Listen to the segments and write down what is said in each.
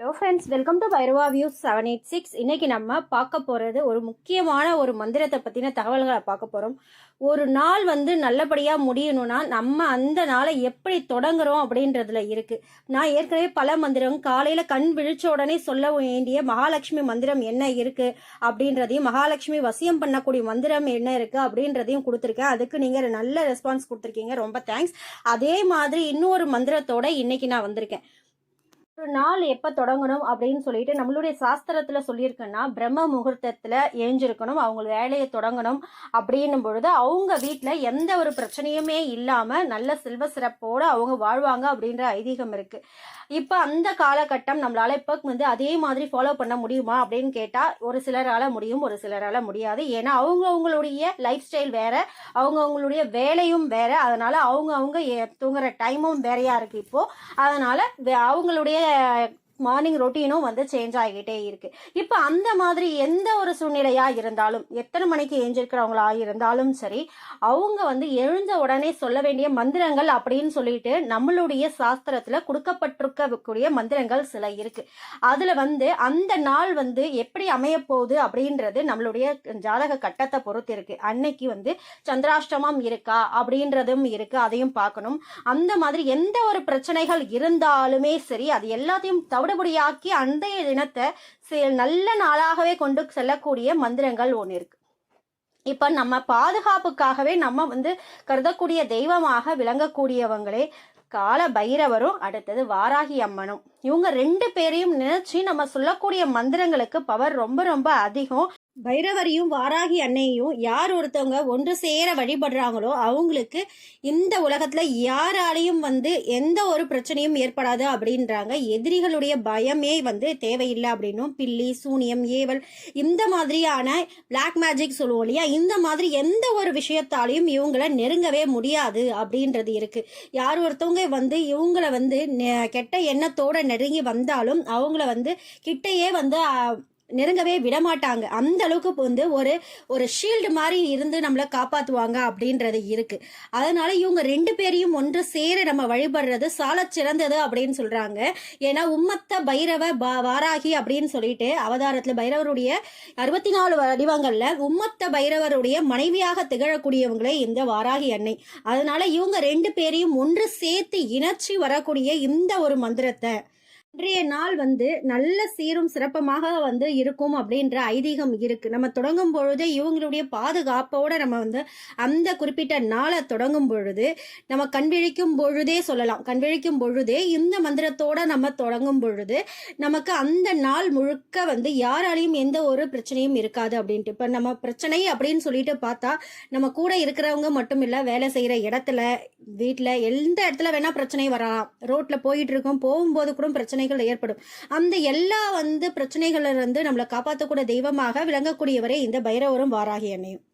Hello friends welcome to Bhairava view seven eight six இன்னைக்கு நம்ம பார்க்க போகிறது ஒரு முக்கியமான ஒரு மந்திரத்தை பற்றின தகவல்களை பார்க்க போகிறோம் ஒரு நாள் வந்து நல்லபடியாக முடியணும்னா நம்ம அந்த நாளை எப்படி தொடங்குறோம் அப்படின்றதுல இருக்குது நான் ஏற்கனவே பல மந்திரம் காலையில் கண் விழிச்ச உடனே சொல்ல வேண்டிய மகாலட்சுமி மந்திரம் என்ன இருக்குது அப்படின்றதையும் மகாலட்சுமி வசியம் பண்ணக்கூடிய மந்திரம் என்ன இருக்குது அப்படின்றதையும் கொடுத்துருக்கேன். அதுக்கு நீங்கள் நல்ல ரெஸ்பான்ஸ் கொடுத்துருக்கீங்க. ரொம்ப தேங்க்ஸ் அதே மாதிரி இன்னொரு மந்திரத்தோட இன்னைக்கு நான் வந்திருக்கேன். நாள் எப்போ தொடங்கணும் அப்படின்னு சொல்லிட்டு நம்மளுடைய சாஸ்திரத்தில் சொல்லியிருக்கேன்னா பிரம்ம முகூர்த்தத்தில் ஏஞ்சிருக்கணும் அவங்க வேலையை தொடங்கணும் அப்படின்னும் பொழுது அவங்க வீட்டில் எந்த ஒரு பிரச்சனையுமே இல்லாமல் நல்ல செல்வ சிறப்போடு அவங்க வாழ்வாங்க அப்படின்ற ஐதீகம் இருக்குது இப்போ அந்த காலகட்டம் நம்மளால் இப்போ வந்து அதே மாதிரி ஃபாலோ பண்ண முடியுமா அப்படின்னு கேட்டால் ஒரு சிலரால் முடியும் ஒரு சிலரால் முடியாது. ஏன்னா அவங்க அவங்களுடைய லைஃப் ஸ்டைல் வேறு அவங்க அவங்களுடைய வேலையும் வேறு. அதனால் அவங்க அவங்க தூங்குற டைமும் வேறையாக இருக்குது இப்போது அதனால் வே- அவங்களுடைய yeah, மார்னிங் ரொட்டீனும் வந்து சேஞ்ச் ஆகிக்கிட்டே இருக்கு. இப்போ அந்த மாதிரி எந்த ஒரு சூழ்நிலையா இருந்தாலும் எத்தனை மணிக்கு எழுந்திருக்கிறவங்களா இருந்தாலும் சரி அவங்க வந்து எழுந்த உடனே சொல்ல வேண்டிய மந்திரங்கள் அப்படின்னு சொல்லிட்டு நம்மளுடைய சாஸ்திரத்துல கொடுக்கப்பட்டிருக்கக்கூடிய மந்திரங்கள் சில இருக்கு. அதுல வந்து அந்த நாள் வந்து எப்படி அமைய போகுது அப்படின்றது நம்மளுடைய ஜாதக கட்டத்தை பொறுத்து இருக்கு. அன்னைக்கு வந்து சந்திராஷ்டமம் இருக்கா அப்படின்றதும் இருக்கு அதையும் பார்க்கணும். அந்த மாதிரி எந்த ஒரு பிரச்சனைகள் இருந்தாலுமே சரி அது எல்லாத்தையும் தவிடுபடியாக்கி அந்தைய தினத்தை நல்ல நாளாகவே கொண்டு செல்லக்கூடிய மந்திரங்கள் ஒன்று இருக்கு. இப்ப நம்ம பாதுகாப்புக்காகவே நம்ம வந்து கருதக்கூடிய தெய்வமாக விளங்கக்கூடியவங்களே கால பைரவரும் அடுத்தது வாராகி அம்மனும். இவங்க ரெண்டு பேரையும் நினைச்சு நம்ம சொல்லக்கூடிய மந்திரங்களுக்கு பவர் ரொம்ப ரொம்ப அதிகம். பைரவரையும் வாராகி அன்னையையும் யார் ஒருத்தவங்க ஒன்று சேர வழிபடுறாங்களோ அவங்களுக்கு இந்த உலகத்தில் யாராலையும் வந்து எந்த ஒரு பிரச்சனையும் ஏற்படாது அப்படின்றாங்க. எதிரிகளுடைய பயமே வந்து தேவையில்லை அப்படின்னும். பில்லி சூனியம் ஏவல் இந்த மாதிரியான பிளாக் மேஜிக் சொல்லுவோம் இல்லையா? இந்த மாதிரி எந்த ஒரு விஷயத்தாலையும் இவங்கள நெருங்கவே முடியாது அப்படின்றது இருக்கு. யார் ஒருத்தவங்க வந்து இவங்களை வந்து நெ- கெட்ட எண்ணத்தோட நெருங்கி வந்தாலும் அவங்கள வந்து கிட்டையே வந்து நெருங்கவே விடமாட்டாங்க. அந்த அளவுக்கு வந்து ஒரு ஒரு ஷீல்டு மாதிரி இருந்து நம்மளை காப்பாற்றுவாங்க அப்படின்றது இருக்கு. அதனால இவங்க ரெண்டு பேரையும் ஒன்று சேர நம்ம வழிபடுறது சால சிறந்தது அப்படின்னு சொல்றாங்க. ஏன்னா உம்மத்த பைரவ பா- வாராகி அப்படின்னு சொல்லிட்டு அவதாரத்தில் பைரவருடைய அறுபத்தி நாலு வடிவங்கள்ல உம்மத்த பைரவருடைய மனைவியாக திகழக்கூடியவங்களே இந்த வாராகி அன்னை. அதனால இவங்க ரெண்டு பேரையும் ஒன்று சேர்த்து இணைச்சி வரக்கூடிய இந்த ஒரு மந்திரத்தை இன்றைய நாள் வந்து நல்ல சீரும் சிறப்பமாக வந்து இருக்கும் அப்படின்ற ஐதீகம் இருக்கு. நம்ம தொடங்கும் பொழுதே இவங்களுடைய பாதுகாப்போட நம்ம வந்து அந்த குறிப்பிட்ட நாளை தொடங்கும் பொழுது நம்ம கண்விழிக்கும் பொழுதே சொல்லலாம். கண்விழிக்கும் பொழுதே இந்த மந்திரத்தோட நம்ம தொடங்கும் பொழுது நமக்கு அந்த நாள் முழுக்க வந்து யாராலையும் எந்த ஒரு பிரச்சனையும் இருக்காது அப்படின்ட்டு. இப்போ நம்ம பிரச்சனை அப்படின்னு சொல்லிட்டு பார்த்தா நம்ம கூட இருக்கிறவங்க மட்டும் இல்லை வேலை செய்கிற இடத்துல வீட்டில் எந்த இடத்துல வேணா பிரச்சனை வரலாம். ரோட்டில் போயிட்டு இருக்கோம் போகும்போது கூட பிரச்சனை பிரச்சனைகள் ஏற்படும். அந்த எல்லா வந்து பிரச்சனைகள்ல இருந்து நம்மளை காப்பாற்றக்கூடிய தெய்வமாக விளங்கக்கூடியவரே இந்த பைரவரும் வாராகி அன்னையும்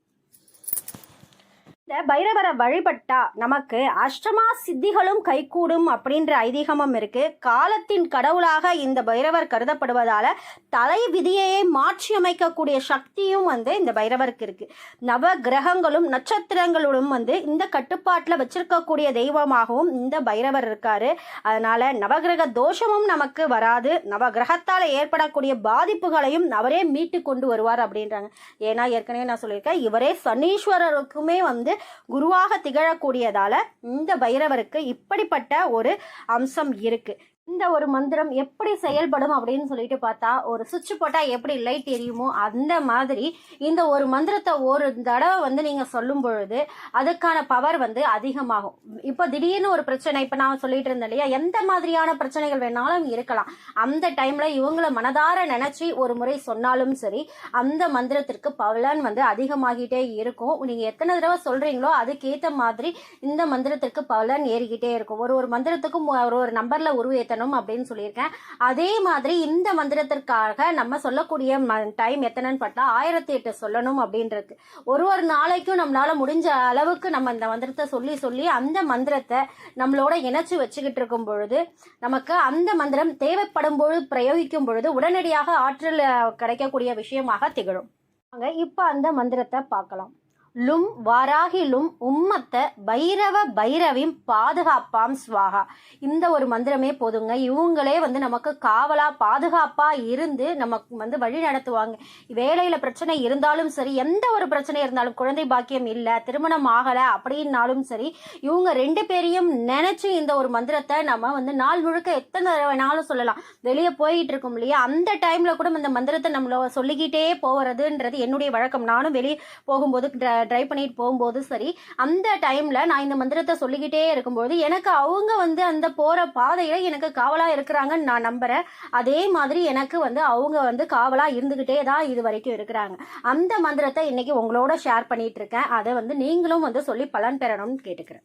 பைரவரை வழிபட்டா நமக்கு அஷ்டமா சித்திகளும் கைகூடும் அப்படின்ற ஐதீகமும் இருக்கு. காலத்தின் கடவுளாக இந்த பைரவர் கருதப்படுவதால தலை விதியையே மாற்றி அமைக்கக்கூடிய சக்தியும் வந்து இந்த பைரவருக்கு இருக்கு. நவ கிரகங்களும் நட்சத்திரங்களும் வந்து இந்த கட்டுப்பாட்டில் வச்சிருக்கக்கூடிய தெய்வமாகவும் இந்த பைரவர் இருக்காரு. அதனால நவகிரக தோஷமும் நமக்கு வராது. நவகிரகத்தால் ஏற்படக்கூடிய பாதிப்புகளையும் அவரே மீட்டு கொண்டு வருவார் அப்படின்றாங்க. ஏன்னா ஏற்கனவே நான் சொல்லியிருக்கேன் இவரே சனீஸ்வரருக்குமே வந்து குருவாக திகழக்கூடியதால இந்த பைரவருக்கு இப்படிப்பட்ட ஒரு அம்சம் இருக்கு. இந்த ஒரு மந்திரம் எப்படி செயல்படும் அப்படின்னு சொல்லிட்டு பார்த்தா ஒரு சுவிட்ச் போட்டால் எப்படி லைட் எரியுமோ அந்த மாதிரி இந்த ஒரு மந்திரத்தை ஒரு தடவை வந்து நீங்கள் சொல்லும் பொழுது அதுக்கான பவர் வந்து அதிகமாகும். இப்போ திடீர்னு ஒரு பிரச்சனை இப்போ நான் சொல்லிட்டு இருந்தேன் இல்லையா எந்த மாதிரியான பிரச்சனைகள் வேணாலும் இருக்கலாம். அந்த டைம்ல இவங்கள மனதார நினைச்சு ஒரு முறை சொன்னாலும் சரி அந்த மந்திரத்திற்கு பலன் வந்து அதிகமாகிட்டே இருக்கும். நீங்க எத்தனை தடவை சொல்றீங்களோ அதுக்கேற்ற மாதிரி இந்த மந்திரத்திற்கு பலன் ஏறிக்கிட்டே இருக்கும். ஒரு ஒரு மந்திரத்துக்கும் ஒரு ஒரு நம்பர்ல உருவேற்றணும் அப்படின்னு சொல்லியிருக்கேன். அதே மாதிரி இந்த மந்திரத்திற்காக நம்ம சொல்லக்கூடிய டைம் எத்தனைன்னு பார்த்தா ஆயிரத்தி எட்டு சொல்லணும் அப்படின்றது ஒரு ஒரு நாளைக்கும் நம்மளால முடிஞ்ச அளவுக்கு நம்ம இந்த மந்திரத்தை சொல்லி சொல்லி அந்த மந்திரத்தை நம்மளோட இணைச்சு வச்சுக்கிட்டு இருக்கும் பொழுது நமக்கு அந்த மந்திரம் தேவைப்படும் பொழுது பிரயோகிக்கும் பொழுது உடனடியாக ஆற்றல் கிடைக்கக்கூடிய விஷயமாக திகழும். வாங்க இப்போ அந்த மந்திரத்தை பார்க்கலாம். லும் வாராகிலும் உம்மத்த பைரவ பைரவிம் பாதுகாப்பாம் ஸ்வாகா இந்த ஒரு மந்திரமே போதுங்க. இவங்களே வந்து நமக்கு காவலா பாதுகாப்பா இருந்து நமக்கு வந்து வழி நடத்துவாங்க. வேலையில பிரச்சனை இருந்தாலும் சரி எந்த ஒரு பிரச்சனை இருந்தாலும் குழந்தை பாக்கியம் இல்லை திருமணம் ஆகல அப்படின்னாலும் சரி இவங்க ரெண்டு பேரையும் நினைச்சு இந்த ஒரு மந்திரத்தை நம்ம வந்து நாள் முழுக்க எத்தனை தடவை வேணாலும் சொல்லலாம். வெளியே போயிட்டு இருக்கோம் இல்லையா? அந்த டைம்ல கூட இந்த மந்திரத்தை நம்மள சொல்லிக்கிட்டே போகிறதுன்றது என்னுடைய வழக்கம். நானும் வெளியே போகும்போது ட்ரை பண்ணிட்டு போகும்போது சரி அந்த டைம்ல நான் இந்த மந்திரத்தை சொல்லிக்கிட்டே இருக்கும்போது எனக்கு அவங்க வந்து அந்த போற பாதையில எனக்கு காவலா இருக்கிறாங்கன்னு நான் நம்புறேன். அதே மாதிரி எனக்கு வந்து அவங்க வந்து காவலா இருந்துகிட்டே தான் இது வரைக்கும் இருக்கிறாங்க. அந்த மந்திரத்தை இன்னைக்கு உங்களோட ஷேர் பண்ணிட்டு இருக்கேன். அதை வந்து நீங்களும் வந்து சொல்லி பலன் பெறணும்னு கேட்டுக்கிறேன்.